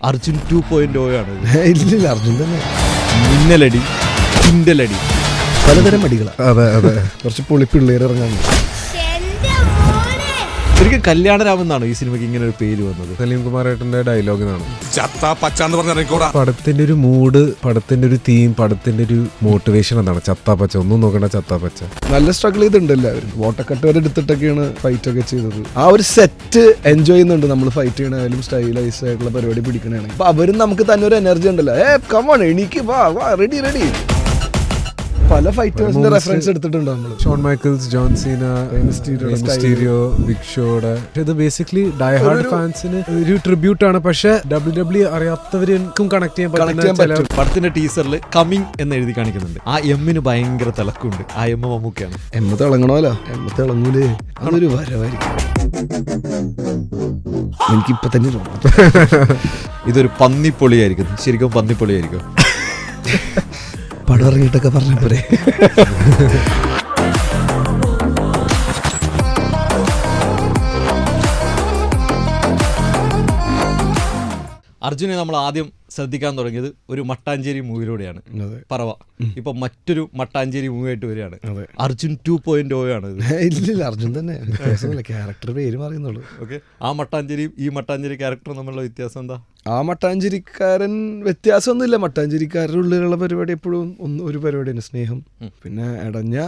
Arjun two point ആണ് ഇല്ലില്ല അർജുൻ തന്നെ. മിന്നലടി കിണ്ടലടി പലതരം അടികളാണ് അതെ അതെ. കുറച്ച് പൊളിപ്പിള്ളേർ ഇറങ്ങാൻ ശരിക്കും കല്യാണരാമെന്നാണ് ഈ സിനിമയ്ക്ക് ഇങ്ങനെ ഒരു പേര് വന്നത്. സലീം കുമാരേട്ടന്റെ ഡയലോഗ് എന്നാണ് ചത്ത പച്ചാന്ന് പടത്തിന്റെ ഒരു മൂഡ് പടത്തിന്റെ ഒരു തീം പടത്തിന്റെ ഒരു മോട്ടിവേഷൻ എന്താണ്? പച്ച. ഒന്നും നോക്കണ്ട ചത്താപ്പച്ച നല്ല സ്ട്രഗിൾ ചെയ്തിട്ടുണ്ട് എല്ലാവരും. വോട്ടക്കട്ട് വരെ എടുത്തിട്ടൊക്കെയാണ് ഫൈറ്റ് ഒക്കെ ചെയ്തത്. ആ ഒരു സെറ്റ് എൻജോയ് ചെയ്യുന്നുണ്ട് നമ്മൾ ഫൈറ്റ് ചെയ്യണായാലും സ്റ്റൈലൈസ് ആയിട്ടുള്ള പരിപാടി പിടിക്കണേ അപ്പൊ അവരും നമുക്ക് തന്നെ ഒരു എനർജി ഉണ്ടല്ലോ. ഏ കമോൺ എനിക്ക് വാ വാ റെഡി റെഡി പല ഫൈറ്റേഴ്സിന്റെ റെഫറൻസ് എടുത്തിട്ടുണ്ട് നമ്മൾ Shawn Michaels John Cena Mysterio Big ഷോയുടെ ഇത് ബേസിക്കലി ഡയഹാർഡ് ഫാൻസിന് ഒരു ട്രിബ്യൂട്ട് ആണ്. പക്ഷെ ഡബ്ല്യു ഡബ്ല്യു അറിയാത്തവർക്കും കണക്ട് ചെയ്യാൻ പറ്റുന്ന. പടത്തിന്റെ ടീസറിൽ കമ്മിങ് എന്ന് എഴുതി കാണിക്കുന്നുണ്ട്. ആ എമ്മിന് ഭയങ്കര തിളക്കുണ്ട് ആ എം മമ്മൂക്കയാണ്. എമ്മ തിളങ്ങണമല്ലോ എമ്മ തിളങ്ങൂലേ? അതൊരു വരവായിരിക്കും. എനിക്കിപ്പോ തന്നെ തോന്നുന്നു ഇതൊരു പന്നിപ്പൊളിയായിരിക്കും. ശരിക്കും പന്നിപ്പൊളിയായിരിക്കും. പടം ഇറങ്ങിയിട്ടൊക്കെ പറഞ്ഞ അർജുനെ നമ്മൾ ആദ്യം ശ്രദ്ധിക്കാൻ തുടങ്ങിയത് ഒരു മട്ടാഞ്ചേരി മൂവിയിലൂടെയാണ് പറവ. ഇപ്പൊ മറ്റൊരു മട്ടാഞ്ചേരി മൂവി ആയിട്ട് വരികയാണ്. അർജുൻ ടു പോയിന്റ് ഓ ആണ് ഇല്ലില്ല അർജുൻ തന്നെ. ക്യാരക്ടർ പേര് പറയുന്നുള്ളൂ. ഓക്കെ. ആ മട്ടാഞ്ചേരി ഈ മട്ടാഞ്ചേരി ക്യാരക്ടർ തമ്മിലുള്ള വ്യത്യാസം എന്താ? ആ മട്ടാഞ്ചേരിക്കാരൻ വ്യത്യാസമൊന്നുമില്ല. മട്ടാഞ്ചേരിക്കാരുടെ ഉള്ളിലുള്ള പരിപാടി എപ്പോഴും ഒന്ന് ഒരു പരിപാടിയാണ് സ്നേഹം. പിന്നെ ഇടഞ്ഞ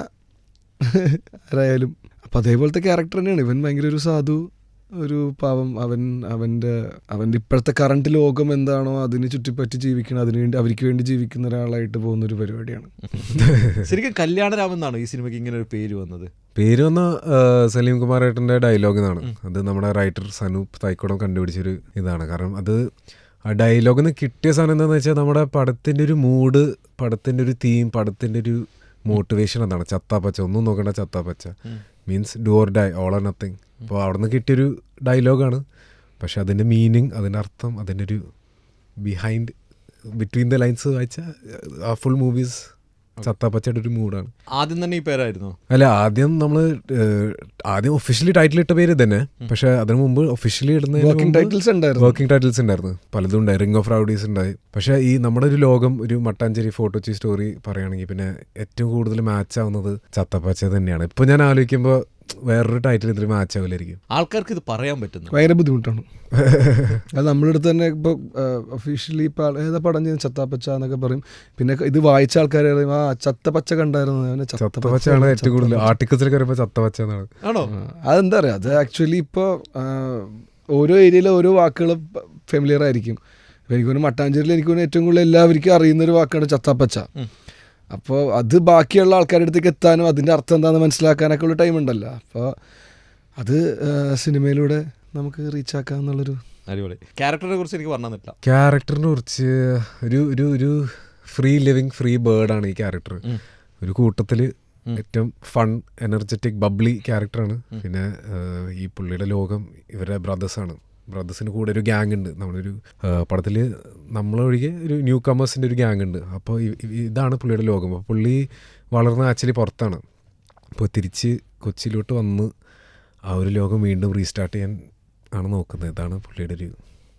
ആരായാലും. അപ്പം അതേപോലത്തെ ക്യാരക്ടർ തന്നെയാണ്. ഇവൻ ഭയങ്കര ഒരു സാധു. ഒരു പാവം അവൻ അവന്റെ അവന്റെ ഇപ്പോഴത്തെ കറണ്ട് ലോകം എന്താണോ അതിന് ചുറ്റിപ്പറ്റി ജീവിക്കണം അതിന് വേണ്ടി അവർക്ക് വേണ്ടി ജീവിക്കുന്ന ഒരാളായിട്ട് പോകുന്ന ഒരു പരിപാടിയാണ്. ശരിക്കും കല്യാണരാമെന്നാണ് ഈ സിനിമയ്ക്ക് ഇങ്ങനെ ഒരു പേര് വന്നത്? പേര് വന്ന സലീം കുമാർ ഏട്ടന്റെ ഡയലോഗ് എന്നാണ് അത് നമ്മുടെ റൈറ്റർ സനൂപ് തൈക്കോടം കണ്ടുപിടിച്ചൊരു ഇതാണ്. കാരണം അത് ആ ഡയലോഗിൽ നിന്ന് കിട്ടിയ സാധനം എന്താണെന്ന് വെച്ചാൽ നമ്മുടെ പടത്തിന്റെ ഒരു മൂഡ് പടത്തിന്റെ ഒരു തീം പടത്തിന്റെ ഒരു മോട്ടിവേഷൻ എന്താണ് ചത്താപ്പച്ച. ഒന്നും നോക്കണ്ട ചത്താപ്പച്ച. Means do or die all or nothing അപ്പോൾ അവിടെ നിന്ന് കിട്ടിയൊരു ഡയലോഗാണ് പക്ഷെ അതിന്റെ മീനിങ് അതിന്റെ അർത്ഥം അതിന്റെ ഒരു ബിഹൈൻഡ് ബിറ്റ്വീൻ ദ ലൈൻസ് വായിച്ചാൽ ആ ഫുൾ മൂവീസ് ചത്താപ്പച്ചയുടെ ഒരു മൂഡാണ് ആദ്യം തന്നെ ഈ പേരായിരുന്നു? അല്ല ആദ്യം നമ്മൾ ആദ്യം ഒഫീഷ്യലി ടൈറ്റിൽ ഇട്ട പേര് തന്നെ പക്ഷെ അതിനു മുമ്പ് ഒഫീഷ്യലി വർക്കിംഗ് ഇടുന്ന ടൈറ്റിൽസ് ഉണ്ടായിരുന്നു. വർക്കിംഗ് ടൈറ്റിൽസ് ഉണ്ടായിരുന്നു. പലതും ഉണ്ടായി. റിംഗ് ഓഫ് റൗഡീസ് ഉണ്ടായി. പക്ഷെ ഈ നമ്മുടെ ഒരു ലോകം ഒരു മട്ടാഞ്ചേരി ഫോട്ടോച്ചി സ്റ്റോറി പറയുകയാണെങ്കിൽ പിന്നെ ഏറ്റവും കൂടുതൽ മാച്ച് ആവുന്നത് ചത്തപ്പച്ച തന്നെയാണ് ഇപ്പൊ ഞാൻ ആലോചിക്കുമ്പോൾ വേറൊരു ടൈറ്റിൽ ഇതിൽ മാച്ച് ആവില്ലായിരിക്കും ആൾക്കാർക്ക് ഇത് പറയാൻ പറ്റുന്നു ഭയങ്കര ബുദ്ധിമുട്ടാണ്. അത് നമ്മുടെ അടുത്ത് തന്നെ ഇപ്പോൾ ഒഫീഷ്യലി ഇപ്പോൾ ഏതാ പടം ചെയ്യുന്നത്? ചത്താപ്പച്ച എന്നൊക്കെ പറയും. പിന്നെ ഇത് വായിച്ച ആൾക്കാർ പറയും ആ ചത്തപ്പച്ച കണ്ടായിരുന്നു. അവനെ ചത്തപ്പച്ചയാണ് ഏറ്റവും കൂടുതൽ ആർട്ടിക്കിൾസിലൊക്കെ പറയുമ്പോൾ ചത്തപ്പച്ച എന്നാണ്. ആണോ? അതെന്താ പറയുക അത് ആക്ച്വലി ഇപ്പോൾ ഓരോ ഏരിയയിലെ ഓരോ വാക്കുകൾ ഫെമിലിയർ ആയിരിക്കും. എനിക്കൊന്ന് മട്ടാഞ്ചേരിയിൽ എനിക്കൊന്ന് ഏറ്റവും കൂടുതൽ എല്ലാവർക്കും അറിയുന്ന ഒരു വാക്കാണ് ചത്താപ്പച്ച. അപ്പോൾ അത് ബാക്കിയുള്ള ആൾക്കാരുടെ അടുത്തേക്ക് എത്താനും അതിന്റെ അർത്ഥം എന്താണെന്ന് മനസ്സിലാക്കാനൊക്കെ ഉള്ള ടൈം ഉണ്ടല്ലോ. അപ്പോൾ അത് സിനിമയിലൂടെ നമുക്ക് റീച്ച് ആക്കാമെന്നുള്ളൊരു അടിപൊളി. ക്യാരക്ടറിനെ കുറിച്ച് എനിക്ക് പറഞ്ഞു തന്നില്ല ക്യാരക്ടറിനെ കുറിച്ച് ഒരു ഒരു ഒരു ഫ്രീ ലിവിങ് ഫ്രീ ബേർഡാണ് ഈ ക്യാരക്ടർ ഒരു കൂട്ടത്തിൽ ഏറ്റവും ഫൺ എനർജറ്റിക് ബബ്ലി ക്യാരക്ടറാണ് പിന്നെ ഈ പുള്ളിയുടെ ലോകം ഇവരുടെ ബ്രദേഴ്സാണ് ബ്രദേഴ്സിന് കൂടെ ഒരു ഗ്യാങ് ഉണ്ട്. നമ്മളൊരു പടത്തിൽ നമ്മളൊഴികെ ഒരു ന്യൂ കമേഴ്സിന്റെ ഒരു ഗ്യാങ് ഉണ്ട്. അപ്പോൾ ഇതാണ് പുള്ളിയുടെ ലോകം. അപ്പോൾ പുള്ളി വളർന്ന ആക്ച്വലി പുറത്താണ്. അപ്പോൾ തിരിച്ച് കൊച്ചിയിലോട്ട് വന്ന് ആ ഒരു ലോകം വീണ്ടും റീസ്റ്റാർട്ട് ചെയ്യാൻ ആണ് നോക്കുന്നത്. ഇതാണ് പുള്ളിയുടെ ഒരു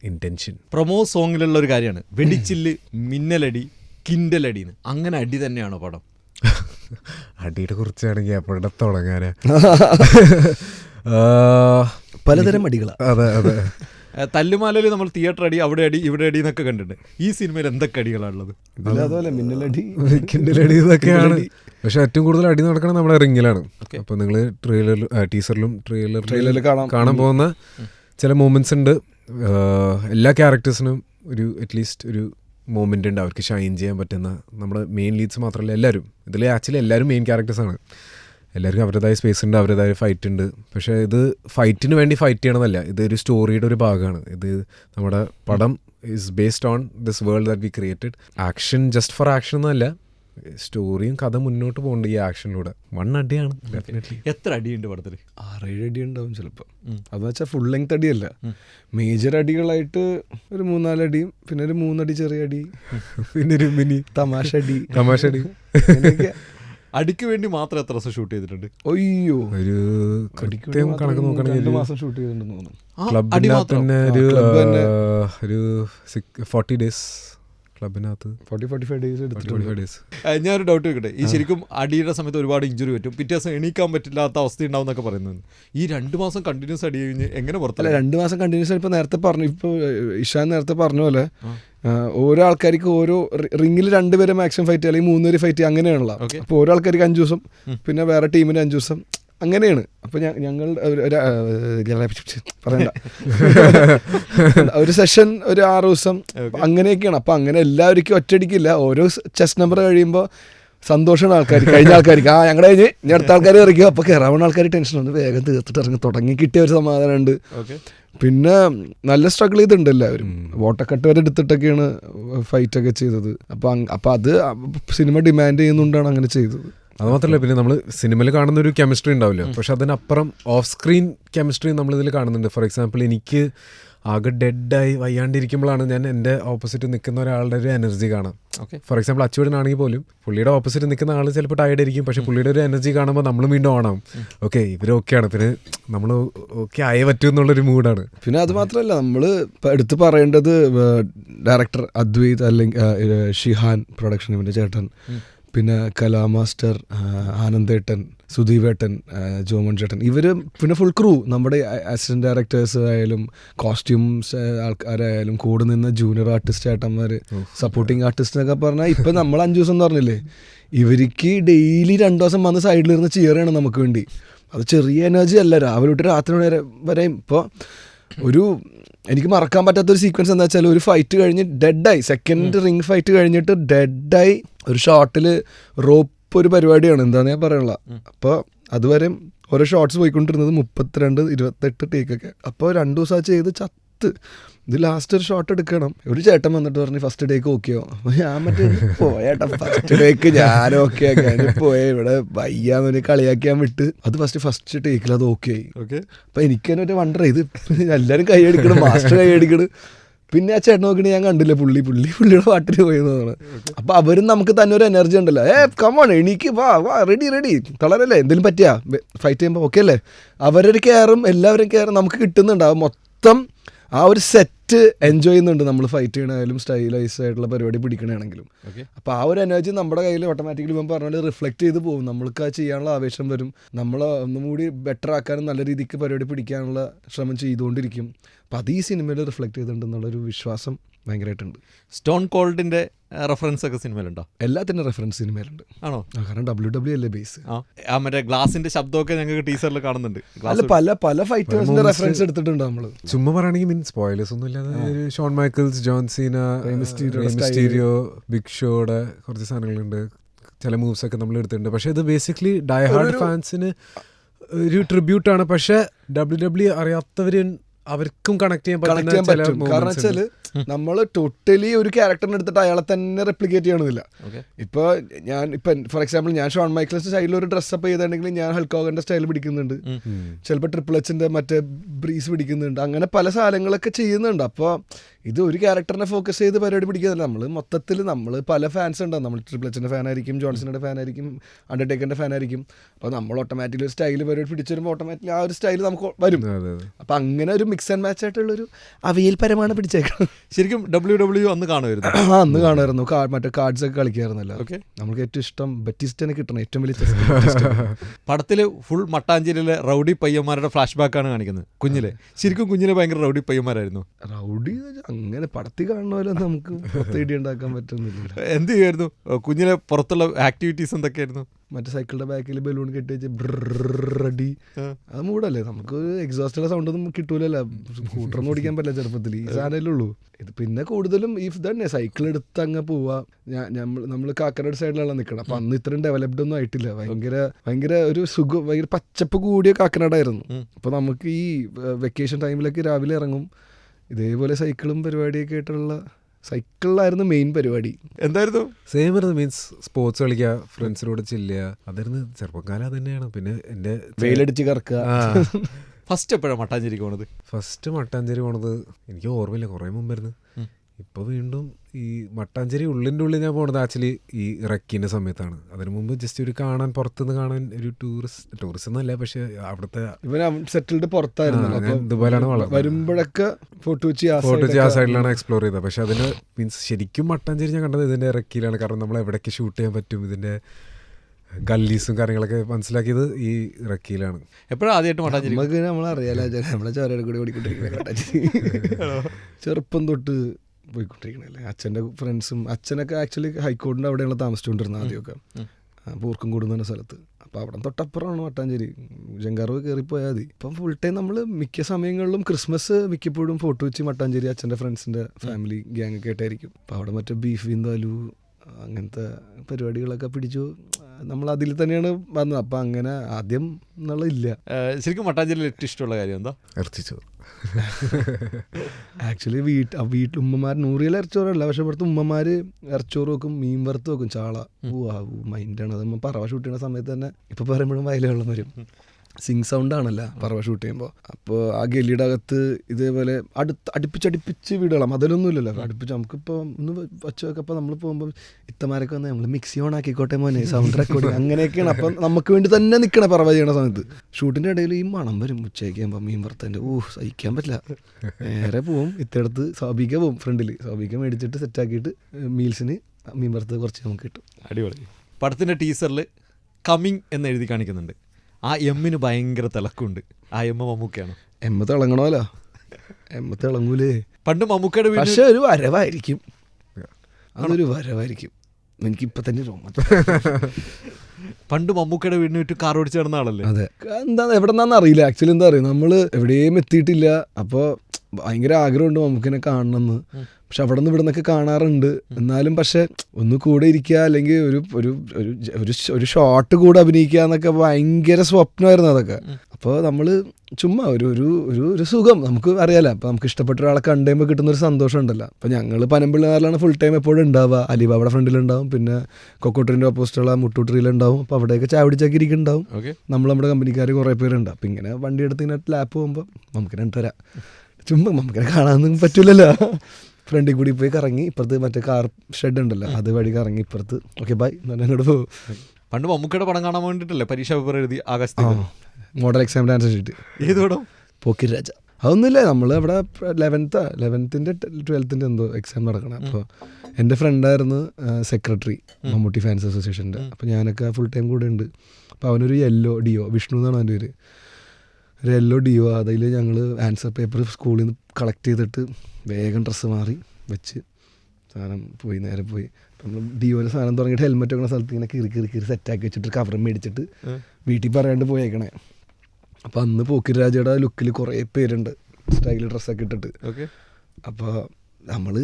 ഇന്റൻഷൻ പ്രൊമോ സോങ്ങിലുള്ള ഒരു കാര്യമാണ്. വെടിച്ചില്ല് മിന്നലടി കിൻഡലടി അങ്ങനെ അടി തന്നെയാണോ പടം? അടിയുടെ കുറിച്ചാണെങ്കിൽ എപ്പോഴും തുടങ്ങാനാ? പലതരം അടികളാണ് അതെ അതെ. ഏ, തല്ലുമാലയിൽ നമ്മൾ തിയേറ്റർ അടി അവിടെ അടി ഇവിടെ അടി എന്നൊക്കെ കണ്ടിട്ടുണ്ട്. ഈ സിനിമയിൽ എന്തൊക്കെ അടികളാണുള്ളത്? അതുപോലെ മിന്നലടി. കിണ്ടലടി ഇതൊക്കെയാണ്. പക്ഷെ ഏറ്റവും കൂടുതൽ അടി നടക്കണം നമ്മുടെ റിങ്ങിലാണ്. അപ്പൊ നിങ്ങൾ ട്രെയിലറിലും ടീസറിലും ട്രെയിലർ ട്രെയിലറിൽ കാണാം. കാണാൻ പോകുന്ന ചില മൂമെന്റ്സ് ഉണ്ട്. എല്ലാ ക്യാരക്ടേഴ്സിനും ഒരു അറ്റ്ലീസ്റ്റ് ഒരു മൂമെന്റ് ഉണ്ട്. അവർക്ക് ഷൈൻ ചെയ്യാൻ പറ്റുന്ന നമ്മുടെ മെയിൻ ലീഡ്സ് മാത്രമല്ല എല്ലാവരും. ഇതിൽ ആക്ച്വലി എല്ലാവരും മെയിൻ ക്യാരക്ടേഴ്സാണ് എല്ലാവർക്കും അവരുടേതായ സ്പേസ് ഉണ്ട് അവരുടേതായ ഫൈറ്റ് ഉണ്ട്. പക്ഷേ ഇത് ഫൈറ്റിന് വേണ്ടി ഫൈറ്റ് ചെയ്യണമെന്നല്ല ഇത് ഒരു സ്റ്റോറിയുടെ ഒരു ഭാഗമാണ്. ഇത് നമ്മുടെ പടം is based on this world that we created action just for action എന്നല്ല. സ്റ്റോറിയും കഥ മുന്നോട്ട് പോകുന്നുണ്ട് ഈ ആക്ഷനിലൂടെ വൺ അടിയാണ് ഡെഫിനറ്റ്ലി എത്ര അടിയുണ്ട് പടത്തിൽ ആറേഴ് അടി ഉണ്ടാവും ചിലപ്പോൾ അതെന്ന് വെച്ചാൽ ഫുൾ ലെങ്ത് അടിയല്ല. മേജർ അടികളായിട്ട് ഒരു മൂന്നാലടിയും പിന്നെ ഒരു മൂന്നടി ചെറിയ അടി പിന്നെ ഒരു മിനി തമാശ അടി. തമാശ അടി. അടിക്ക് വേണ്ടി മാത്രം എത്ര ദിവസം ഷൂട്ട് ചെയ്തിട്ടുണ്ട്? അയ്യോ. ഒരു അടിക്ക് കൃത്യം കണക്ക് നോക്കണമെങ്കിൽ രണ്ട് മാസം ഷൂട്ട് ചെയ്തിട്ടുണ്ടെന്ന് തോന്നുന്നു. തന്നെ ഒരു forty days ക്ലബിനകത്ത് forty forty five days forty എടുത്തിട്ടുണ്ട് ഫൈവ് ഡേയ്സ് ഞാനൊരു ഡൗട്ട് വെക്കട്ടെ ഈ ശരിക്കും അടിയുടെ സമയത്ത് ഒരുപാട് ഇഞ്ചുറി പറ്റും. പിറ്റേ ദിവസം എണീക്കാൻ പറ്റില്ലാത്ത അവസ്ഥ ഉണ്ടാവും എന്നൊക്കെ പറയുന്നത്. ഈ രണ്ട് മാസം കണ്ടിന്യൂസ് അടി കഴിഞ്ഞ് എങ്ങനെ പുറത്തല്ല രണ്ട് മാസം കണ്ടിന്യൂസ് ഇപ്പൊ നേരത്തെ പറഞ്ഞു. ഇപ്പൊ ഇഷാൻ നേരത്തെ പറഞ്ഞ പോലെ ഓരോ ആൾക്കാർക്ക് ഓരോ റിങ്ങിൽ രണ്ടുപേരെ മാക്സിമം ഫൈറ്റ് അല്ലെങ്കിൽ മൂന്നുപേര് ഫൈറ്റ് അങ്ങനെയാണല്ലോ. അപ്പോൾ ഓരോ ആൾക്കാർക്ക് അഞ്ചു ദിവസം പിന്നെ വേറെ ടീമിന് അഞ്ചു ദിവസം അങ്ങനെയാണ്. അപ്പൊ ഞ- ഞങ്ങൾ പറയണ്ട. ഒരു സെഷൻ ഒരു ആറ് ദിവസം അങ്ങനെയൊക്കെയാണ്. അപ്പൊ അങ്ങനെ എല്ലാവർക്കും ഒറ്റയടിക്കില്ല. ഓരോ ചെസ് നമ്പർ കഴിയുമ്പോൾ സന്തോഷമാണ് ആൾക്കാർ കഴിഞ്ഞ ആൾക്കാർക്ക്. ആ ഞങ്ങളുടെ കഴിഞ്ഞ് ഇനി അടുത്ത ആൾക്കാർ ഇറങ്ങിയോ അപ്പോൾ കയറാവുന്ന ആൾക്കാർ ടെൻഷനുണ്ട് വേഗം തീർത്തിട്ട് ഇറങ്ങി. തുടങ്ങി കിട്ടിയ ഒരു സമാധാനമുണ്ട്. പിന്നെ നല്ല സ്ട്രഗിൾ ചെയ്തിട്ടുണ്ട് എല്ലാവരും. വോട്ടക്കട്ട് വരെ എടുത്തിട്ടൊക്കെയാണ് ഫൈറ്റൊക്കെ ചെയ്തത്. അപ്പം അപ്പം അത് സിനിമ ഡിമാൻഡ് ചെയ്യുന്നുകൊണ്ടാണ് അങ്ങനെ ചെയ്തത്. അത് മാത്രമല്ല പിന്നെ നമ്മൾ സിനിമയിൽ കാണുന്ന ഒരു കെമിസ്ട്രി ഉണ്ടാവില്ല പക്ഷെ അതിനപ്പുറം ഓഫ് സ്ക്രീൻ കെമിസ്ട്രി നമ്മൾ ഇതിൽ കാണുന്നുണ്ട്. ഫോർ എക്സാമ്പിൾ എനിക്ക് ആകെ ഡെഡായി വയ്യാണ്ടിരിക്കുമ്പോഴാണ് ഞാൻ എന്റെ ഓപ്പോസിറ്റ് നിൽക്കുന്ന ഒരാളുടെ ഒരു എനർജി കാണാം. ഓക്കെ ഫോർ എക്സാമ്പിൾ അച്ചുവടനാണെങ്കിൽ പോലും പുള്ളിയുടെ ഓപ്പോസിറ്റ് നിൽക്കുന്ന ആൾ ചിലപ്പോൾ ടയർഡ് ആയിരിക്കും. പക്ഷെ പുള്ളിയുടെ ഒരു എനർജി കാണുമ്പോൾ നമ്മൾ വീണ്ടും ഓണാവും ഓക്കെ ഇവരൊക്കെയാണ് പിന്നെ നമ്മൾ ഓക്കെ ആയേ പറ്റൂ എന്നുള്ളൊരു മൂഡാണ് പിന്നെ അത് മാത്രമല്ല നമ്മൾ എടുത്തു പറയേണ്ടത് ഡയറക്ടർ അദ്വൈത് അല്ലെങ്കിൽ ഷിഹാൻ പ്രൊഡക്ഷൻ ഇവന്റെ ചേട്ടൻ. പിന്നെ കലാമാസ്റ്റർ മാസ്റ്റർ ആനന്ദേട്ടൻ സുധീവേട്ടൻ ജോമൻ ചേട്ടൻ ഇവർ പിന്നെ ഫുൾ ക്രൂ നമ്മുടെ അസിസ്റ്റന്റ് ഡയറക്ടേഴ്സ് ആയാലും കോസ്റ്റ്യൂംസ് ആൾക്കാരായാലും കൂടെ നിന്ന് ജൂനിയർ ആർട്ടിസ്റ്റ് ചേട്ടന്മാർ സപ്പോർട്ടിങ് ആർട്ടിസ്റ്റ് എന്നൊക്കെ പറഞ്ഞാൽ ഇപ്പം നമ്മൾ അഞ്ച് ദിവസം എന്ന് പറഞ്ഞില്ലേ? ഇവർക്ക് ഡെയിലി രണ്ടു ദിവസം വന്ന് സൈഡിലിരുന്ന് ചെയ്യറാണ് നമുക്ക് വേണ്ടി. അത് ചെറിയ എനർജി അല്ല. രാവിലെ തൊട്ട് രാത്രി വരെ വരെയും ഇപ്പോൾ ഒരു എനിക്ക് മറക്കാൻ പറ്റാത്തൊരു സീക്വൻസ് എന്താ വെച്ചാൽ ഒരു ഫൈറ്റ് കഴിഞ്ഞ് ഡെഡായി സെക്കൻഡ് റിംഗ് ഫൈറ്റ് കഴിഞ്ഞിട്ട് ഡെഡായി ഒരു ഷോട്ടിൽ റോപ്പ് ഒരു പരിപാടിയാണ്. എന്താന്ന് ഞാൻ പറയാനുള്ള? അപ്പോൾ അതുവരെ ഓരോ ഷോർട്സ് പോയിക്കൊണ്ടിരുന്നത് മുപ്പത്തിരണ്ട് ഇരുപത്തെട്ട് ടേക്കൊക്കെ അപ്പോൾ രണ്ടു ദിവസം ചെയ്ത് ചത്ത്. ഇത് ലാസ്റ്റ് ഒരു ഷോട്ട് എടുക്കണം. ഒരു ചേട്ടൻ വന്നിട്ട് പറഞ്ഞു ഫസ്റ്റ് ഡേക്ക് ഓക്കെയോ ഞാൻ മറ്റേ പോയേട്ടാ ഫസ്റ്റ് ഡേക്ക് ഞാൻ ഓക്കെ ആക്കി. പോയേ. ഇവിടെ വയ്യാന്ന് കളിയാക്കിയാൻ വിട്ട്. അത് ഫസ്റ്റ് ഫസ്റ്റ് ടേക്കിൽ അത് ഓക്കെ ആയി. ഓക്കെ അപ്പൊ എനിക്ക് തന്നെ ഒരു വണ്ടർ ഇത് കൈ കൈയടിക്കണം മാസ്റ്റർ കൈയടിക്കണം പിന്നെ ആ ചേട്ടൻ നോക്കിയിട്ട് ഞാൻ കണ്ടില്ല. പുള്ളി പുള്ളി പുള്ളിയുടെ പാട്ടിന് പോയെന്നാണ് അപ്പൊ അവരും നമുക്ക് തന്നെ ഒരു എനർജി ഉണ്ടല്ലോ. ഏ കമോൺ എനിക്ക് വാ വാ റെഡി റെഡി തളരല്ലേ? എന്തെങ്കിലും പറ്റിയാ? ഫൈറ്റ് ചെയ്യുമ്പോൾ ഓക്കെ അല്ലേ? അവരൊരു കെയറും എല്ലാവരും കെയറും നമുക്ക് കിട്ടുന്നുണ്ട് ആ മൊത്തം ആ ഒരു സെറ്റ് എൻജോയ് ചെയ്യുന്നുണ്ട്. നമ്മൾ ഫൈറ്റ് ചെയ്യണമെങ്കിലും സ്റ്റൈലൈസ് ആയിട്ടുള്ള പരിപാടി പിടിക്കണമെങ്കിലും അപ്പോൾ ആ ഒരു എനർജി നമ്മുടെ കയ്യിൽ ഓട്ടോമാറ്റിക്കലി ഇപ്പം പറഞ്ഞാൽ പോലെ റിഫ്ലക്റ്റ് ചെയ്ത് പോകും. നമ്മൾക്ക് ആ ചെയ്യാനുള്ള ആവേശം വരും. നമ്മൾ ഒന്നും കൂടി ബെറ്റർ ആക്കാനും നല്ല രീതിക്ക് പരിപാടി പിടിക്കാനുള്ള ശ്രമം ചെയ്തുകൊണ്ടിരിക്കും. അപ്പം അത് ഈ സിനിമയിൽ റിഫ്ലക്റ്റ് ചെയ്തിട്ടുണ്ടെന്നുള്ളൊരു വിശ്വാസം ഭയങ്കരമായിട്ടുണ്ട് സ്റ്റോൺ കോൾഡിന്റെ റെഫറൻസ് ഒക്കെ സിനിമയിലുണ്ടോ? എല്ലാത്തിന്റെ റെഫറൻസ് സിനിമയിലുണ്ട്. ആണോ? ആ, കാരണം ഡബ്ല്യു ഡബ്ല്യു അല്ലേ ബേസ് ആ മറ്റേ ഗ്ലാസിന്റെ ശബ്ദമൊക്കെ ഞങ്ങൾക്ക് ടീച്ചറിൽ കാണുന്നുണ്ട്. പല പല ഫൈറ്റേഴ്സിന്റെ റെഫറൻസ് എടുത്തിട്ടുണ്ട് നമ്മൾ ചുമ്മാ പറയുകയാണെങ്കിൽ മീൻ സ്പോയിലേഴ്സ് ഒന്നും ഇല്ലാതെ ഒരു Shawn Michaels John Cena Mysterio Big ഷോയുടെ കുറച്ച് സാധനങ്ങളുണ്ട്. ചില മൂവ്സ് ഒക്കെ നമ്മൾ എടുത്തിട്ടുണ്ട്. പക്ഷേ ഇത് ബേസിക്കലി ഡയഹാർഡ് ഫാൻസിന് ഒരു ട്രിബ്യൂട്ടാണ് പക്ഷേ ഡബ്ല്യു ഡബ്ല്യു അറിയാത്തവര് അവർക്കും കണക്ട് ചെയ്യാൻ കണക്ട് ചെയ്യാൻ പറ്റും. കാരണം വെച്ചാൽ നമ്മൾ ടോട്ടലി ഒരു ക്യാരക്ടറിനെ എടുത്തിട്ട് അയാളെ തന്നെ റെപ്ലിക്കേറ്റ് ചെയ്യണമെന്നില്ല ഇപ്പൊ ഞാൻ ഇപ്പൊ ഫോർ എക്സാമ്പിൾ ഞാൻ ഷോൺ മൈക്കിൾസ് സ്റ്റൈലിൽ ഒരു ഡ്രസ്സപ്പ് ചെയ്തിട്ടുണ്ടെങ്കിൽ ഞാൻ ഹൽക്കോഗന്റെ സ്റ്റൈൽ പിടിക്കുന്നുണ്ട്. ചിലപ്പോ ചിലപ്പോൾ ട്രിപ്പിൾ എച്ചിന്റെ മറ്റേ ബ്രീസ് പിടിക്കുന്നുണ്ട്. അങ്ങനെ പല സാധനങ്ങളൊക്കെ ചെയ്യുന്നുണ്ട്. അപ്പോൾ ഇത് ഒരു ക്യാരക്ടറിനെ ഫോക്കസ് ചെയ്ത് പരിപാടി പിടിക്കുന്നില്ല നമ്മൾ മൊത്തത്തിൽ നമ്മൾ പല ഫാൻസ് ഉണ്ടാവും. നമ്മൾ ട്രിപ്പിൾ എച്ചിന്റെ ഫാൻ ആയിരിക്കും ഫാനായിരിക്കും ഫാൻ ആയിരിക്കും അണ്ടർടേക്കറിന്റെ ഫാൻ ആയിരിക്കും. അപ്പോൾ നമ്മൾ ഓട്ടോമാറ്റിക്കലി ഒരു സ്റ്റൈൽ പരിപാടി പിടിച്ചു വരുമ്പോൾ ഓട്ടോമാറ്റിക്കലി ആ ഒരു സ്റ്റൈൽ നമുക്ക് വരും. അതെ അതെ അപ്പം അങ്ങനെ ഒരു മിക്സ് ആൻഡ് മാച്ച് ആയിട്ടുള്ളൊരു അവയിൽ പരമാണ് പിടിച്ചേക്കണം ശരിക്കും ഡബ്ല്യു ഡബ്ല്യു അന്ന് കാണുമായിരുന്നു. ആ അന്ന് കാണുമായിരുന്നു. കാ- മറ്റേ കാർഡ്സ് ഒക്കെ കളിക്കായിരുന്നല്ലോ. ഓക്കെ നമുക്ക് ഏറ്റവും ഇഷ്ടം ബറ്റിസ്റ്റനെ കിട്ടണം. ഏറ്റവും വലിയ പടത്തിൽ. ഫുൾ മട്ടാഞ്ചേരിയിലെ റൗഡി പയ്യന്മാരുടെ ഫ്ലാഷ് ബാക്ക് ആണ് കാണിക്കുന്നത്. കുഞ്ഞിലെ. ശരിക്കും കുഞ്ഞിലെ ഭയങ്കര റൗഡി പയ്യന്മാരായിരുന്നു. റൗഡി അങ്ങനെ പടത്തി കാണുന്ന പോലെ നമുക്ക് പത്ത് ഉണ്ടാക്കാൻ പറ്റുന്നില്ല. എന്ത് ചെയ്യുമായിരുന്നു കുഞ്ഞിലെ പുറത്തുള്ള ആക്ടിവിറ്റീസ് എന്തൊക്കെയായിരുന്നു? മറ്റേ സൈക്കിളിന്റെ ബാക്കിൽ ബലൂൺ കെട്ടി വെച്ച് ബ്രഡി. അത് മൂടല്ലേ? നമുക്ക് എക്സോസ്റ്റുള്ള സൗണ്ട് ഒന്നും കിട്ടൂലല്ലോ. സ്കൂട്ടറൊന്നും ഓടിക്കാൻ പറ്റില്ല ചെറുപ്പത്തിൽ ഈ സാധനമല്ലേ ഉള്ളൂ. ഇത് പിന്നെ കൂടുതലും ഇഫ് തന്നെ സൈക്കിൾ എടുത്ത് അങ്ങ് പോവാ. നമ്മൾ നമ്മൾ കാക്കനാട് സൈഡിലാണ് നിൽക്കണം അപ്പൊ അന്ന് ഇത്രയും ഡെവലപ്ഡ് ഒന്നും ആയിട്ടില്ല. ഭയങ്കര ഭയങ്കര ഒരു സുഖം. ഭയങ്കര പച്ചപ്പ് കൂടിയ കാക്കനാടായിരുന്നു. അപ്പോൾ അപ്പൊ നമുക്ക് ഈ വെക്കേഷൻ ടൈമിലൊക്കെ രാവിലെ ഇറങ്ങും. ഇതേപോലെ സൈക്കിളും പരിപാടിയൊക്കെ ആയിട്ടുള്ള സൈക്കിളിലായിരുന്നു മെയിൻ പരിപാടി. എന്തായിരുന്നു? സെയിം ആയിരുന്നു മീൻസ് സ്പോർട്സ് കളിക്കുക ഫ്രണ്ട്സിനോട് ചില്ലുക അതായിരുന്നു ചെറുപ്പക്കാലം അത് തന്നെയാണ്. പിന്നെ എന്റെ വെയിലടിച്ച് കറക്കുക. ഫസ്റ്റ് എപ്പോഴാണ് മട്ടാഞ്ചേരിക്ക് പോണത്? ഫസ്റ്റ് മട്ടാഞ്ചേരി പോണത് എനിക്ക് ഓർമ്മയില്ല കുറേ മുമ്പായിരുന്നു. ഇപ്പോൾ വീണ്ടും ഈ മട്ടാഞ്ചേരി ഉള്ളിന്റെ ഉള്ളിൽ ഞാൻ പോണത് ആക്ച്വലി ഈ റക്കീന്റെ സമയത്താണ്. അതിന് മുമ്പ് ജസ്റ്റ് ഒരു കാണാൻ പുറത്തുനിന്ന് കാണാൻ ഒരു ടൂറിസ്റ്റ് ടൂറിസ്റ്റ് എന്നല്ല പക്ഷേ അവിടുത്തെ ഇവൻ സെറ്റിൽഡ് പുറത്തായിരുന്നു. ഇതുപോലെയാണ് ദുബായിലാണ് വളർന്നത്. വരുമ്പോഴൊക്കെ ഫോട്ടോ വെച്ച് ആ ഫോട്ടോ ആ സൈഡിലാണ് എക്സ്പ്ലോർ ചെയ്തത്. പക്ഷേ അതിന് മീൻസ് ശരിക്കും മട്ടാഞ്ചേരി ഞാൻ കണ്ടത് ഇതിന്റെ ഇറക്കിയിലാണ് കാരണം നമ്മൾ എവിടേക്ക് ഷൂട്ട് ചെയ്യാൻ പറ്റും ഇതിന്റെ ഗല്ലീസും കാര്യങ്ങളൊക്കെ മനസ്സിലാക്കിയത് ഈ ഇറക്കിയിലാണ് എപ്പോഴാണ് ആദ്യമായിട്ട് മട്ടാഞ്ചേരി? നമുക്ക് നമ്മളറിയാലോ നമ്മളെ ചോരയുടെ കൂടി ഓടിക്കൊണ്ടിരിക്കുന്നത് ചെറുപ്പം തൊട്ട് പോയിക്കൊണ്ടിരിക്കണല്ലേ? അച്ഛന്റെ ഫ്രണ്ട്സും അച്ഛനൊക്കെ ആക്ച്വലി ഹൈക്കോടിന്റെ അവിടെയുള്ള താമസിച്ചുകൊണ്ടിരുന്നത് ആദ്യമൊക്കെ. പൂർക്കും കൂടുന്ന പറഞ്ഞ സ്ഥലത്ത്. അപ്പോൾ അവിടെ തൊട്ടപ്പുറമാണ് വട്ടാഞ്ചേരി. ജങ്കാറോ കയറിപ്പോയാൽ മതി. ഇപ്പം ഫുൾ ടൈം നമ്മൾ മിക്ക സമയങ്ങളിലും ക്രിസ്മസ് മിക്കപ്പോഴും ഫോട്ടോ വെച്ച് മട്ടാഞ്ചേരി അച്ഛന്റെ ഫ്രണ്ട്സിന്റെ ഫാമിലി ഗ്യാങ് ഒക്കെ ആയിട്ടായിരിക്കും. അപ്പോൾ അവിടെ മറ്റേ ബീഫ് വിന്താലു അങ്ങനത്തെ പരിപാടികളൊക്കെ പിടിച്ചു. നമ്മൾ അതിൽ തന്നെയാണ് വന്നത്. അപ്പം അങ്ങനെ ആദ്യം എന്നുള്ള ഇല്ല. ശരിക്കും മട്ടാഞ്ചേരിയിൽ ഏറ്റവും ഇഷ്ടമുള്ള കാര്യം എന്താ? ഇറച്ചിച്ചു ആക്ച്വലി വീട്ട് വീട്ടിൽ ഉമ്മമാർ നൂറിയിലെ ഇറച്ചോറല്ല പക്ഷെ ഇവിടുത്തെ ഉമ്മമാർ ഇറച്ചോറ് വെക്കും മീൻ വറുത്ത് വെക്കും ചാള. ഓ ആ മൈൻഡാണ് അത് പറവ ഷൂട്ട് ചെയ്യുന്ന സമയത്ത് തന്നെ ഇപ്പൊ പറയുമ്പോഴും വയലുകളും വരും. സിങ് സൗണ്ട് ആണല്ല പറവ ഷൂട്ട് ചെയ്യുമ്പോൾ അപ്പോൾ ആ ഗലിയുടെ അകത്ത് ഇതേപോലെ അടുത്ത് അടുപ്പിച്ചടുപ്പിച്ച് വീടുകളാണ് അതിലൊന്നും ഇല്ലല്ലോ അടുപ്പിച്ച് നമുക്കിപ്പോൾ ഒന്ന് വച്ച് വെക്കപ്പോൾ നമ്മൾ പോകുമ്പോൾ ഇത്തമാരൊക്കെ വന്ന് നമ്മൾ മിക്സി ഓൺ ആക്കിക്കോട്ടെ മോനെ. സൗണ്ട് റെക്കോർഡ് അങ്ങനെയൊക്കെയാണ്. അപ്പം നമുക്ക് വേണ്ടി തന്നെ നിൽക്കണേ പറവ ചെയ്യണ സമയത്ത്. ഷൂട്ടിന്റെ ഇടയിൽ ഈ മണം വരും ഉച്ചയ്ക്ക് ആകുമ്പോൾ മീൻ വറുത്തതിന്റെ ഓ സഹിക്കാൻ പറ്റില്ല. നേരെ പോവും. ഇത്തടത്ത് സ്വാഭിക പോവും ഫ്രണ്ടിൽ സ്വാഭിക മേടിച്ചിട്ട് സെറ്റാക്കിയിട്ട് മീൽസിന് മീൻ വറുത്തത് കുറച്ച് നമുക്ക് കിട്ടും. അടിപൊളി. പടത്തിന്റെ ടീസറിൽ കമ്മിങ് എന്ന് എഴുതി കാണിക്കുന്നുണ്ട്. ആ എമ്മിന് ഭയങ്കര തിളക്കുണ്ട് ആ എമ്മ മമ്മൂക്കയാണ്? എമ്മ തിളങ്ങണമല്ലോ എമ്മ തിളങ്ങൂലേ? പണ്ട് മമ്മൂക്കയുടെ വീട് പക്ഷെ ഒരു വരവായിരിക്കും. അതൊരു വരവായിരിക്കും. എനിക്കിപ്പോ തന്നെ തോന്നുന്നു പണ്ട് മമ്മൂക്കയുടെ വീടിന് ചുറ്റും കാർ ഓടിച്ച് നടന്ന ആളല്ലേ? അതെ. എന്താ എവിടെന്നാന്ന് അറിയില്ല. ആക്ച്വലി എന്താ അറിയാം? നമ്മൾ എവിടെയും എത്തിയിട്ടില്ല. അപ്പോൾ ഭയങ്കര ആഗ്രഹമുണ്ട് മമ്മൂക്കിനെ കാണണമെന്ന് പക്ഷെ അവിടെ നിന്ന് ഇവിടെ നിന്നൊക്കെ കാണാറുണ്ട് എന്നാലും പക്ഷെ ഒന്ന് കൂടെ ഇരിക്കുക അല്ലെങ്കിൽ ഒരു ഒരു ഒരു ഒരു ഷോട്ട് കൂടെ അഭിനയിക്കുക എന്നൊക്കെ ഭയങ്കര സ്വപ്നമായിരുന്നു അതൊക്കെ. അപ്പോൾ നമ്മൾ ചുമ്മാ ഒരു ഒരു ഒരു ഒരു സുഖം. നമുക്ക് അറിയാലോ അപ്പോൾ നമുക്ക് ഇഷ്ടപ്പെട്ട ഒരാളെ കണ്ടുമ്പോൾ കിട്ടുന്ന ഒരു സന്തോഷം ഉണ്ടല്ലോ. അപ്പോൾ ഞങ്ങൾ പനമ്പിള്ളാറിലാണ് ഫുൾ ടൈം എപ്പോഴും ഉണ്ടാവുക. അലിബാബയുടെ ഫ്രണ്ടിലുണ്ടാവും പിന്നെ കൊക്കോട്ടറിന്റെ ഓപ്പോസിറ്റുള്ള മുട്ടൂട്ടറിയിലുണ്ടാവും അപ്പോൾ അവിടെയൊക്കെ ചാവിടിച്ചാക്കി ഇരിക്കുന്നുണ്ടാവും. നമ്മൾ നമ്മുടെ കമ്പനിക്കാർ കുറേ പേരുണ്ട്. അപ്പോൾ ഇങ്ങനെ വണ്ടി എടുത്ത് ഇങ്ങനെ ലാപ്പ് പോകുമ്പോൾ നമുക്ക് രണ്ടു വരാം ചുമ്മാ നമുക്കിനെ കാണാനൊന്നും പറ്റൂലല്ലോ. ഫ്രണ്ടിൽ കൂടി പോയി കറങ്ങി ഇപ്പുറത്ത് മറ്റേ കാർ ഷെഡ് ഉണ്ടല്ലോ അത് വഴി കറങ്ങി ഇപ്പുറത്ത്. ഓക്കെ ബൈ എന്ന് എന്നോട് പോകും. പണ്ട് മമ്മൂക്കയുടെ പടം കാണാൻ വേണ്ടിയിട്ടല്ലേ പരീക്ഷ പേപ്പർ എഴുതി ആകാശത്ത് മോഡൽ എക്സാമിന്റെ ആൻസർ ഷീറ്റ് ഏത് പടം? പോക്കിർ രാജ. അതൊന്നുമില്ല നമ്മൾ അവിടെ ലെവൻത്താ ലെവൻത്തിന്റെ ട്വൽത്തിന്റെ എന്തോ എക്സാം നടക്കണം. അപ്പോൾ എന്റെ ഫ്രണ്ടായിരുന്നു സെക്രട്ടറി മമ്മൂട്ടി ഫാൻസ് അസോസിയേഷന്റെ അപ്പോൾ ഞാനൊക്കെ ഫുൾ ടൈം കൂടെ ഉണ്ട്. അപ്പോൾ അവനൊരു യെല്ലോ ഡിയോ വിഷ്ണു എന്നാണ് അവന്റെ പേര്. ഒരു യെല്ലോ ഡിയോ അതിൽ ഞങ്ങൾ ആൻസർ പേപ്പർ സ്കൂളിൽ നിന്ന് കളക്ട് ചെയ്തിട്ട് വേഗം ഡ്രസ്സ് മാറി വെച്ച് സാധനം പോയി നേരെ പോയി. നമ്മൾ ഡിയോന്റെ സാധനം തുടങ്ങിയിട്ട് ഹെൽമെറ്റ് വെക്കുന്ന സ്ഥലത്ത് ഇങ്ങനെ കീറി കീറി കീറി സെറ്റാക്കി വെച്ചിട്ട് കവർ മേടിച്ചിട്ട് വീട്ടിൽ പറയാണ്ട് പോയേക്കണേ. അപ്പോൾ അന്ന് പോക്കിരി രാജയുടെ ലുക്കിൽ കുറേ പേരുണ്ട്. സ്റ്റൈൽ ഡ്രസ്സൊക്കെ ഇട്ടിട്ട്. ഓക്കെ അപ്പോൾ നമ്മൾ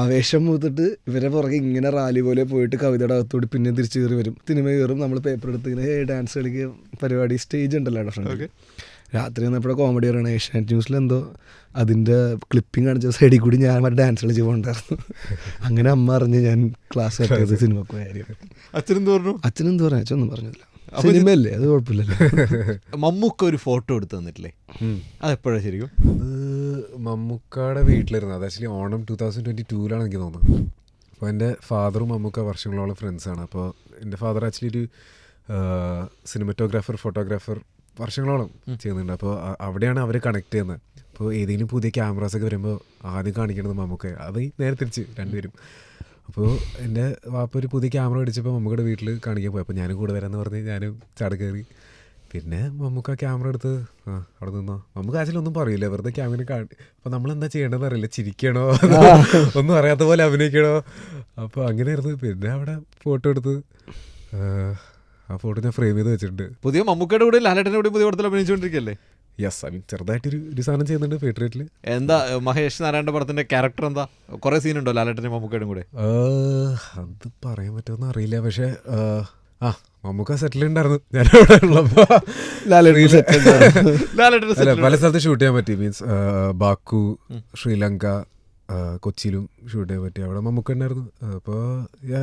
ആവേശം മൂത്തിട്ട് ഇവരെ പുറകെ ഇങ്ങനെ റാലി പോലെ പോയിട്ട് കവിതയുടെ അകത്തോട് പിന്നെ തിരിച്ചു കയറി വരും. സിനിമ കയറും നമ്മൾ പേപ്പർ എടുത്ത് ഇങ്ങനെ ഡാൻസ് കളിക്കുക പരിപാടി സ്റ്റേജ് ഉണ്ടല്ലോ അവിടെ ഫ്രണ്ടിൽ രാത്രി വന്നപ്പോഴെ കോമഡി പറയണ ഏഷ്യാനെറ്റ് ന്യൂസിൽ എന്തോ അതിന്റെ ക്ലിപ്പിംഗ് കാണിച്ച സൈഡിൽ കൂടി ഞാൻ മറ്റേ ഡാൻസ് കളിച്ച് പോകണ്ടായിരുന്നു. അങ്ങനെ അമ്മ അറിഞ്ഞ് ഞാൻ ക്ലാസ് കട്ടത് സിനിമക്ക് കാര്യം. അച്ഛനെന്ത് പറഞ്ഞു? അച്ഛനെന്ത് പറഞ്ഞു? അച്ഛനൊന്നും പറഞ്ഞില്ല. സിനിമയല്ലേ അത് കുഴപ്പമില്ലല്ലോ. മമ്മൂക്ക ഒരു ഫോട്ടോ എടുത്ത് തന്നിട്ടില്ലേ? അതെപ്പോഴാണ് ശരിക്കും? അത് മമ്മൂക്കയുടെ വീട്ടിലിരുന്നു അത് actually Onam two thousand twenty ടൂവിലാണ് എനിക്ക് തോന്നുന്നത്. അപ്പോൾ എന്റെ ഫാദറും മമ്മൂക്ക വർഷങ്ങളോളം ഫ്രണ്ട്സാണ് അപ്പോൾ എന്റെ ഫാദർ ആക്ച്വലി ഒരു സിനിമറ്റോഗ്രാഫർ ഫോട്ടോഗ്രാഫർ വർഷങ്ങളോളം ചെയ്യുന്നുണ്ട്. അപ്പോൾ അവിടെയാണ് അവർ കണക്ട് ചെയ്യുന്നത് അപ്പോൾ ഏതെങ്കിലും പുതിയ ക്യാമറാസ് ഒക്കെ വരുമ്പോൾ ആദ്യം കാണിക്കണത് മമ്മൂക്ക അത് നേരെ തിരിച്ച് രണ്ടുപേരും. അപ്പോൾ എന്റെ വാപ്പ ഒരു പുതിയ ക്യാമറ അടിച്ചപ്പോൾ മമ്മൂക്കയുടെ വീട്ടിൽ കാണിക്കാൻ പോയി. അപ്പോൾ ഞാനും കൂടെ വരാമെന്ന് പറഞ്ഞ് ഞാനും ചാട് കയറി പിന്നെ മമ്മൂക്ക ക്യാമറ എടുത്ത് ആ അവിടെ നിന്നോ? മമ്മൂക്ക ആക്ച്വലി ഒന്നും പറയില്ല. വെറുതെ ക്യാമറ കാണി അപ്പൊ നമ്മൾ എന്താ ചെയ്യേണ്ടതെന്ന് അറിയില്ല. ചിരിക്കണോ? ഒന്നും അറിയാത്ത പോലെ അഭിനയിക്കണോ? അപ്പോൾ അങ്ങനെയായിരുന്നു പിന്നെ അവിടെ ഫോട്ടോ എടുത്ത് ആ, ഫോട്ടോ ഞാൻ ഫ്രെയിം ചെയ്ത് വെച്ചിട്ടുണ്ട്. പുതിയ മമ്മൂക്കയുടെ കൂടെ ലാലേട്ടന്റെ കൂടെ പുതിയ പടത്തിൽ അഭിനയിച്ചുകൊണ്ടിരിക്കല്ലേ? യെസ് ഐ മീൻ ചെറുതായിട്ടൊരു ഒരു സാധനം ചെയ്യുന്നുണ്ട് പേട്രിയറ്റിൽ എന്താ മഹേഷ് നാരായണന്റെ പടത്തിന്റെ ക്യാരക്ടർ എന്താ? കുറെ സീൻ ഉണ്ടോ ലാലേട്ടനും മമ്മൂക്കയുടെ കൂടെ? അത് പറയാൻ പറ്റുമെന്ന് അറിയില്ല. പക്ഷേ ആ, മമ്മൂക്ക സെറ്റിൽ ഉണ്ടായിരുന്നു ഞാൻ അവിടെ ഉള്ളപ്പോൾ അല്ല പല സ്ഥലത്ത് ഷൂട്ട് ചെയ്യാൻ പറ്റി. മീൻസ് ബാക്കു ശ്രീലങ്ക കൊച്ചിയിലും ഷൂട്ട് ചെയ്യാൻ പറ്റി. അവിടെ മമ്മൂക്ക ഉണ്ടായിരുന്നു അപ്പോൾ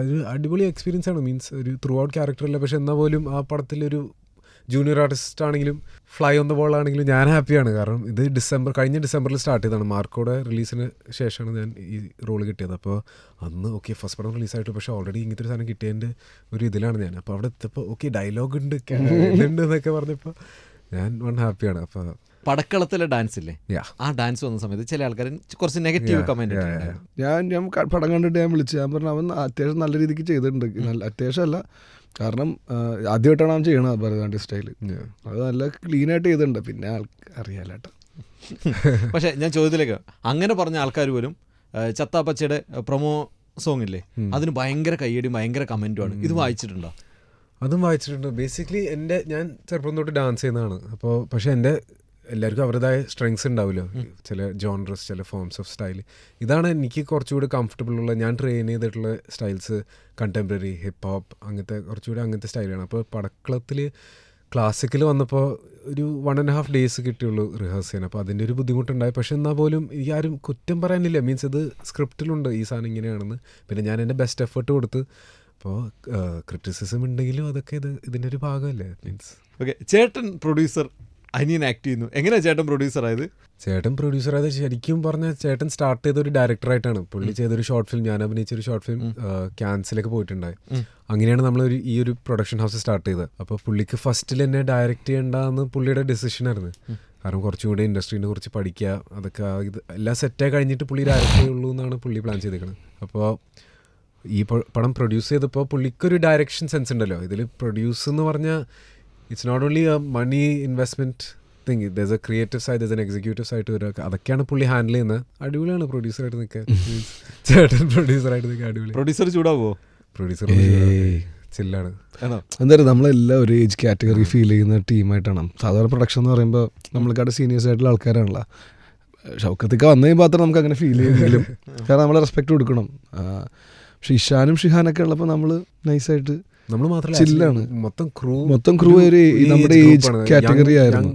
ഒരു അടിപൊളി എക്സ്പീരിയൻസ് ആണ്. മീൻസ് ഒരു ത്രൂ ഔട്ട് ക്യാരക്ടർ അല്ല. പക്ഷെ എന്നാൽ പോലും ആ പടത്തിലൊരു ജൂനിയർ ആർട്ടിസ്റ്റ് ആണെങ്കിലും ഫ്ലൈ ഓൺ ദ ബോൾ ആണെങ്കിലും ഞാൻ ഹാപ്പിയാണ്. കാരണം ഇത് ഡിസംബർ കഴിഞ്ഞ ഡിസംബറിൽ സ്റ്റാർട്ട് ചെയ്തതാണ്. മാർക്കോടെ റിലീസിന് ശേഷമാണ് ഞാൻ ഈ റോൾ കിട്ടിയത്. അപ്പോൾ അന്ന് ഓക്കെ ഫസ്റ്റ് പടം റിലീസായിട്ട് പക്ഷേ ഓൾറെഡി ഇങ്ങനത്തെ ഒരു സാധനം കിട്ടിയതിന്റെ ഒരു ഇതിലാണ് ഞാൻ. അപ്പോൾ അവിടെ എത്തിയപ്പോൾ ഓക്കെ ഡയലോഗ് ഉണ്ട് ഇതുണ്ട് എന്നൊക്കെ പറഞ്ഞപ്പോൾ ഞാൻ വൺ ഹാപ്പിയാണ്. അപ്പോൾ പടക്കളത്തിലെ ഡാൻസ് ഇല്ലേ? ആ ഡാൻസ് വന്ന സമയത്ത് ചില ആൾക്കാർ കുറച്ച് നെഗറ്റീവ് കമന്റ് ഞാൻ ഞാൻ പടം കണ്ടിട്ട് ഞാൻ വിളിച്ചു. ഞാൻ പറഞ്ഞു അവൻ അത്യാവശ്യം നല്ല രീതിക്ക് ചെയ്തിട്ടുണ്ട്. നല്ല അത്യാവശ്യം അല്ല. കാരണം ആദ്യമായിട്ടാണ് അവൻ ചെയ്യണത് ഭരതനാട്യ സ്റ്റൈൽ അത് നല്ല ക്ലീൻ ആയിട്ട് ചെയ്തിട്ടുണ്ട്. പിന്നെ അറിയാലേട്ടാ പക്ഷെ ഞാൻ ചോദ്യത്തിലേക്ക് അങ്ങനെ പറഞ്ഞ ആൾക്കാർ പോലും ചത്താപ്പച്ചയുടെ പ്രൊമോ സോങ് ഇല്ലേ? അതിന് ഭയങ്കര കയ്യടിയും ഭയങ്കര കമന്റുമാണ് ഇത് വായിച്ചിട്ടുണ്ടോ? അതും വായിച്ചിട്ടുണ്ട്. ബേസിക്കലി എന്റെ ഞാൻ ചെറുപ്പം തൊട്ട് ഡാൻസ് ചെയ്യുന്നതാണ്. അപ്പോൾ പക്ഷേ എന്റെ എല്ലാവർക്കും അവരുടേതായ സ്ട്രെങ്സ് ഉണ്ടാവുമല്ലോ. ചില ജോൺറസ് ചില ഫോംസ് ഓഫ് സ്റ്റൈൽ ഇതാണ് എനിക്ക് കുറച്ചുകൂടി കംഫർട്ടബിൾ ഉള്ള ഞാൻ ട്രെയിൻ ചെയ്തിട്ടുള്ള സ്റ്റൈൽസ് കണ്ടംപററി ഹിപ്പ് ഹോപ്പ് അങ്ങനത്തെ കുറച്ചുകൂടി അങ്ങനത്തെ സ്റ്റൈലാണ് അപ്പോൾ പടക്കളത്തിൽ ക്ലാസിക്കൽ വന്നപ്പോൾ ഒരു വൺ ആൻഡ് ഹാഫ് ഡേയ്സ് കിട്ടിയുള്ളൂ റിഹേഴ്സ് ചെയ്യാൻ. അപ്പോൾ അതിന്റെ ഒരു ബുദ്ധിമുട്ടുണ്ടായി. പക്ഷേ എന്നാൽ പോലും ഈ ആരും കുറ്റം പറയാനില്ല. മീൻസ് ഇത് സ്ക്രിപ്റ്റിലുണ്ട് ഈ സാധനം ഇങ്ങനെയാണെന്ന്. പിന്നെ ഞാൻ എന്റെ ബെസ്റ്റ് എഫേർട്ട് കൊടുത്ത്. അപ്പോൾ ക്രിറ്റിസിസം ഉണ്ടെങ്കിലും അതൊക്കെ ഇത് ഇതിന്റെ ഒരു ഭാഗമല്ലേ? മീൻസ് ഓക്കെ ചേട്ടൻ പ്രൊഡ്യൂസർ അനിയൻ ആക്ട് ചെയ്യുന്നു. എങ്ങനെയാ ചേട്ടൻ പ്രൊഡ്യൂസർ ആയത്? ചേട്ടൻ പ്രൊഡ്യൂസർ ആയത് ശരിക്കും പറഞ്ഞ ചേട്ടൻ സ്റ്റാർട്ട് ചെയ്ത ഒരു ഡയറക്ടറായിട്ടാണ് പുള്ളി ചെയ്തൊരു ഷോർട്ട് ഫിലിം ഞാൻ അഭിനയിച്ച ഒരു ഷോർട്ട് ഫിലിം ക്യാൻസലൊക്കെ പോയിട്ടുണ്ടായി. അങ്ങനെയാണ് നമ്മൾ ഒരു ഈ ഒരു പ്രൊഡക്ഷൻ ഹൗസ് സ്റ്റാർട്ട് ചെയ്തത്. അപ്പോൾ പുള്ളിക്ക് ഫസ്റ്റിൽ എന്നെ ഡയറക്റ്റ് ചെയ്യേണ്ടെന്ന് പുള്ളിയുടെ ഡിസിഷൻ ആയിരുന്നു. കാരണം കുറച്ചും കൂടെ ഇൻഡസ്ട്രീനെ കുറിച്ച് പഠിക്കുക അതൊക്കെ ഇത് എല്ലാം സെറ്റായി കഴിഞ്ഞിട്ട് പുള്ളി ഡയറക്റ്റ് ചെയ്യുള്ളൂ എന്നാണ് പുള്ളി പ്ലാൻ ചെയ്തേക്കുന്നത് അപ്പോൾ ഈ പടം പ്രൊഡ്യൂസ് ചെയ്തപ്പോൾ പുള്ളിക്കൊരു ഡയറക്ഷൻ സെൻസ് ഉണ്ടല്ലോ. ഇതിൽ പ്രൊഡ്യൂസ് എന്ന് പറഞ്ഞാൽ it's not only a money investment thing that's a creative side that's an executive side വരിക അതൊക്കെയാണ് പുള്ളി ഹാൻഡിൽ ചെയ്യുന്നത്. അടിപൊളിയാണ് പ്രൊഡ്യൂസറായിട്ട് നിൽക്കാൻ ചേട്ടൻ പ്രൊഡ്യൂസറായിട്ട് നിൽക്കുക. അടിപൊളി. പ്രൊഡ്യൂസർ ചൂടാവോ? പ്രൊഡ്യൂസർ. ചില്ലാണ്. എന്തായാലും നമ്മളെല്ലാം ഒരു ഏജ് കാറ്റഗറി ഫീൽ ചെയ്യുന്ന ടീമായിട്ടാണ് സാധാരണ പ്രൊഡക്ഷൻ എന്ന് പറയുമ്പോൾ നമ്മൾക്കാട് സീനിയേഴ്സ് ആയിട്ടുള്ള ആൾക്കാരാണല്ലോ. ഷൗക്കത്തൊക്കെ വന്നു കഴിയുമ്പോൾ മാത്രം നമുക്ക് അങ്ങനെ ഫീൽ ചെയ്യുന്നില്ല കാരണം നമ്മൾ റെസ്പെക്ട് കൊടുക്കണം. പക്ഷെ ഇഷാനും ഷിഹാനൊക്കെ ഉള്ളപ്പോൾ നമ്മൾ നൈസായിട്ട് നമ്മൾ മാത്രമല്ല. മൊത്തം ക്രൂ മൊത്തം ക്രൂ ഒരു ഈ നമ്മുടെ ഏജ് കാറ്റഗറി ആയിരുന്നു.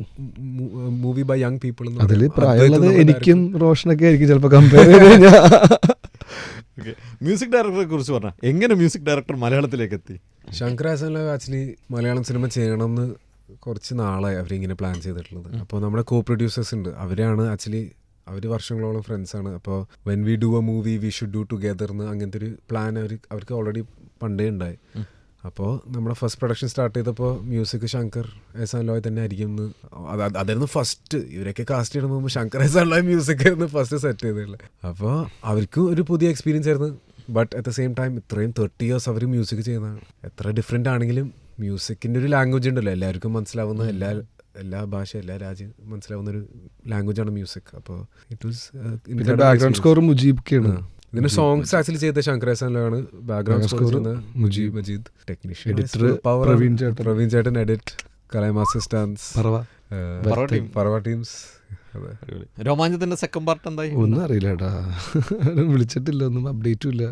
മൂവി ബൈ യങ് പീപ്പിൾ അതിൽ പ്രായമുള്ളത് എനിക്കും റോഷനൊക്കെ ആയിരിക്കും ചിലപ്പോൾ കമ്പയർ മ്യൂസിക് ഡയറക്ടറെ കുറിച്ച് പറഞ്ഞ? എങ്ങനെ മ്യൂസിക് ഡയറക്ടർ മലയാളത്തിലേക്ക് എത്തി? ശങ്കർ ഹാസനിലെ ആക്ച്വലി മലയാളം സിനിമ ചെയ്യണം എന്ന് കുറച്ച് നാളായി അവരിങ്ങനെ പ്ലാൻ ചെയ്തിട്ടുള്ളത്. അപ്പോൾ നമ്മുടെ കോ പ്രൊഡ്യൂസേഴ്സ് ഉണ്ട്. അവരാണ് ആക്ച്വലി അവർ വർഷങ്ങളോളം ഫ്രണ്ട്സ് ആണ്. അപ്പോൾ when we do a movie we should do together എന്ന് അങ്ങനത്തെ ഒരു പ്ലാൻ അവർ അവർക്ക് ഓൾറെഡി പണ്ടേ ഉണ്ടായി. അപ്പോൾ നമ്മുടെ ഫസ്റ്റ് പ്രൊഡക്ഷൻ സ്റ്റാർട്ട് ചെയ്തപ്പോൾ മ്യൂസിക് ശങ്കർ എസാൻ ലോയ് തന്നെ ആയിരിക്കും എന്ന്. അത് അത് അതായിരുന്നു ഫസ്റ്റ് ഇവരൊക്കെ കാസ്റ്റ് ചെയ്യണ മുമ്പ് ശങ്കർ എസാൻ ലോയ് മ്യൂസിക് ആയിരുന്നു ഫസ്റ്റ് സെറ്റ് ചെയ്തിട്ടുള്ളത് അപ്പോൾ അവർക്കും ഒരു പുതിയ എക്സ്പീരിയൻസ് ആയിരുന്നു. But at the same time ഇത്രയും തേർട്ടി ഇയേഴ്സ് അവർ മ്യൂസിക് ചെയ്യുന്നതാണ്. എത്ര ഡിഫറെന്റ് ആണെങ്കിലും മ്യൂസിക്കിന്റെ ഒരു ലാംഗ്വേജ് ഉണ്ടല്ലോ. എല്ലാവർക്കും മനസ്സിലാവുന്ന എല്ലാ എല്ലാ ഭാഷ എല്ലാ രാജ്യം മനസ്സിലാവുന്ന ഒരു ലാംഗ്വേജ് ആണ് മ്യൂസിക് അപ്പോൾ ഇറ്റ് വാസ് ബാക്ക്ഗ്രൗണ്ട് സ്കോർ മുജീബ്ക്കാണ് ഇതിന്റെ സോങ്സ് ആക്ച്വലി ചെയ്ത ശങ്കരേശനിലാണ് ബാക്ക്ഗ്രൗണ്ട് സ്കോർ ചെയ്യുന്ന മുജീബ്. മജീദ്. ടെക്നീഷ്യൻ എഡിറ്റർ പ്രവീൺ ചേട്ടൻ. പ്രവീൺ ചേട്ടൻ എഡിറ്റ് കലൈമാസ്റ്റർ സ്റ്റാൻസ് പറവ. ടീംസ് രോമാഞ്ചത്തിന്റെ സെക്കൻഡ് പാർട്ട് എന്തായി? ഒന്നും അറിയില്ലടാ. വിളിച്ചിട്ടില്ല ഒന്നും അപ്ഡേറ്റും ഇല്ല.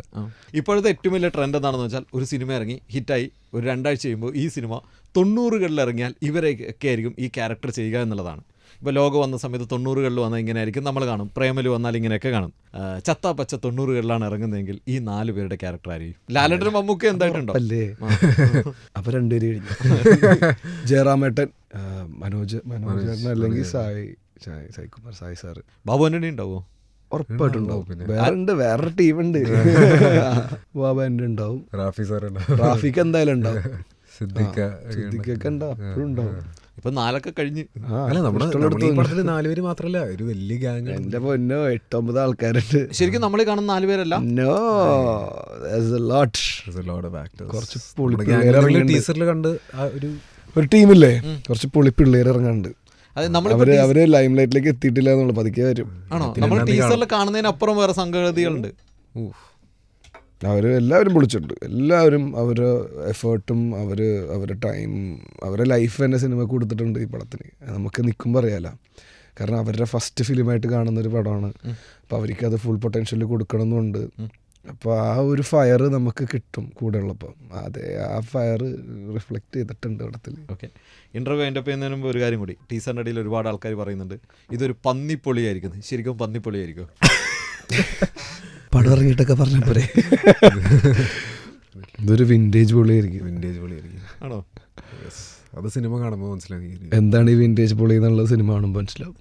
ഇപ്പോഴത്തെ ഏറ്റവും വലിയ ട്രെൻഡ് എന്താണെന്ന് വെച്ചാൽ ഒരു സിനിമ ഇറങ്ങി ഹിറ്റായി ഒരു രണ്ടാഴ്ച ചെയ്യുമ്പോൾ ഈ സിനിമ തൊണ്ണൂറുകളിൽ ഇറങ്ങിയാൽ ഇവരൊക്കെ ആയിരിക്കും ഈ ക്യാരക്ടർ ചെയ്യുക എന്നുള്ളതാണ്. ഇപ്പോൾ ലോകം വന്ന സമയത്ത് തൊണ്ണൂറുകളിൽ വന്നാൽ ഇങ്ങനെ ആയിരിക്കും നമ്മൾ കാണും. പ്രേമൽ വന്നാൽ ഇങ്ങനെയൊക്കെ കാണും. ചത്ത പച്ച തൊണ്ണൂറുകളിലാണ് ഇറങ്ങുന്നതെങ്കിൽ ഈ നാല് പേരുടെ ക്യാരക്ടർ ആയിരിക്കും ലാലട്ടനും മമ്മൂക്ക എന്തായിട്ടുണ്ടോ? അല്ലേ അപ്പൊ രണ്ടുപേര് കഴിഞ്ഞു. ജയറാമേട്ടൻ മനോജ് മനോജ് അല്ലെങ്കിൽ സായി സായി സായികുമാർ സായി സാറ്. ബാബു ആന്റണി ഉണ്ടാവോ? ഉറപ്പായിട്ടുണ്ടാവും. പിന്നെ. വേറെ ഉണ്ട് വേറെ ടീമുണ്ട്. ബാബ എന്റെ ഉണ്ടാവും. റാഫി സാർ റാഫിക്ക് എന്തായാലും ഉണ്ടാവും. സിദ്ദിഖ സിദ്ദിഖൊക്കെ ഉണ്ടാവും. അപ്പോഴും ഉണ്ടാവും. ഇപ്പൊ നാലൊക്കെ കഴിഞ്ഞ്. അല്ല നമ്മുടെ ഇഷ്ടമുള്ളിടത്ത് നമ്മുടെ ഈ വന്നു. പടത്തിൽ നാലുപേര് മാത്രല്ല ഒരു വലിയ ഗ്യാങ് എന്റെ പൊന്നോ എട്ടൊമ്പത് ആൾക്കാരുണ്ട്. ശരിക്കും നമ്മൾ കാണുന്ന നാലുപേരല്ല നോ ലോട്ട് കുറച്ച് പൊളി പിള്ളേര് ഇറങ്ങുന്നുണ്ട്. ടീച്ചറിൽ കണ്ട് ഒരു ഒരു ടീമില്ലേ? കുറച്ച് പൊളി ഇറങ്ങാണ്ട്. അവർ അവർ ലൈം ലൈറ്റിലേക്ക് എത്തിയിട്ടില്ല എന്നുള്ള പതുക്കെ വരും. ആണോ? നമ്മൾ ടീച്ചറിൽ കാണുന്നതിനപ്പുറം വേറെ സംഗതികളുണ്ട് ഊഫ്. അവർ എല്ലാവരും പൊളിച്ചിട്ടുണ്ട് എല്ലാവരും അവരുടെ എഫേർട്ടും അവർ അവരുടെ ടൈം അവരുടെ ലൈഫ് തന്നെ സിനിമ കൊടുത്തിട്ടുണ്ട് ഈ പടത്തിന്. നമുക്ക് നിൽക്കുമ്പോൾ അറിയാലോ. കാരണം അവരുടെ ഫസ്റ്റ് ഫിലിമായിട്ട് കാണുന്ന ഒരു പടമാണ് അപ്പോൾ അവർക്ക് അത് ഫുൾ പൊട്ടൻഷ്യൽ കൊടുക്കണമെന്നുണ്ട് അപ്പോൾ ആ ഒരു ഫയർ നമുക്ക് കിട്ടും കൂടെ ഉള്ളപ്പോൾ അതെ ആ ഫയർ റിഫ്ലക്റ്റ് ചെയ്തിട്ടുണ്ട് പടത്തിൽ ഓക്കെ. ഇന്റർവ്യൂ അതിന്റെ ചെയ്യുന്നതിന് മുമ്പ് ഒരു കാര്യം കൂടി. ടീച്ചറിന്റെ ഇടയിൽ ഒരുപാട് ആൾക്കാർ പറയുന്നുണ്ട് ഇതൊരു പന്നിപ്പൊളിയായിരിക്കുന്നത് ശരിക്കും പന്നിപ്പൊളിയായിരിക്കും. പടം ഇറങ്ങിയിട്ടൊക്കെ പറഞ്ഞ പോരെ. ഇതൊരു വിന്റേജ് പൊളിയായിരിക്കും. വിന്റേജ് പൊളിയായിരിക്കും. ആണോ? അത് സിനിമ കാണുമ്പോൾ മനസ്സിലാക്കി. എന്താണ് ഈ വിന്റേജ് പൊളി എന്നുള്ള സിനിമ കാണുമ്പോൾ മനസ്സിലാവും.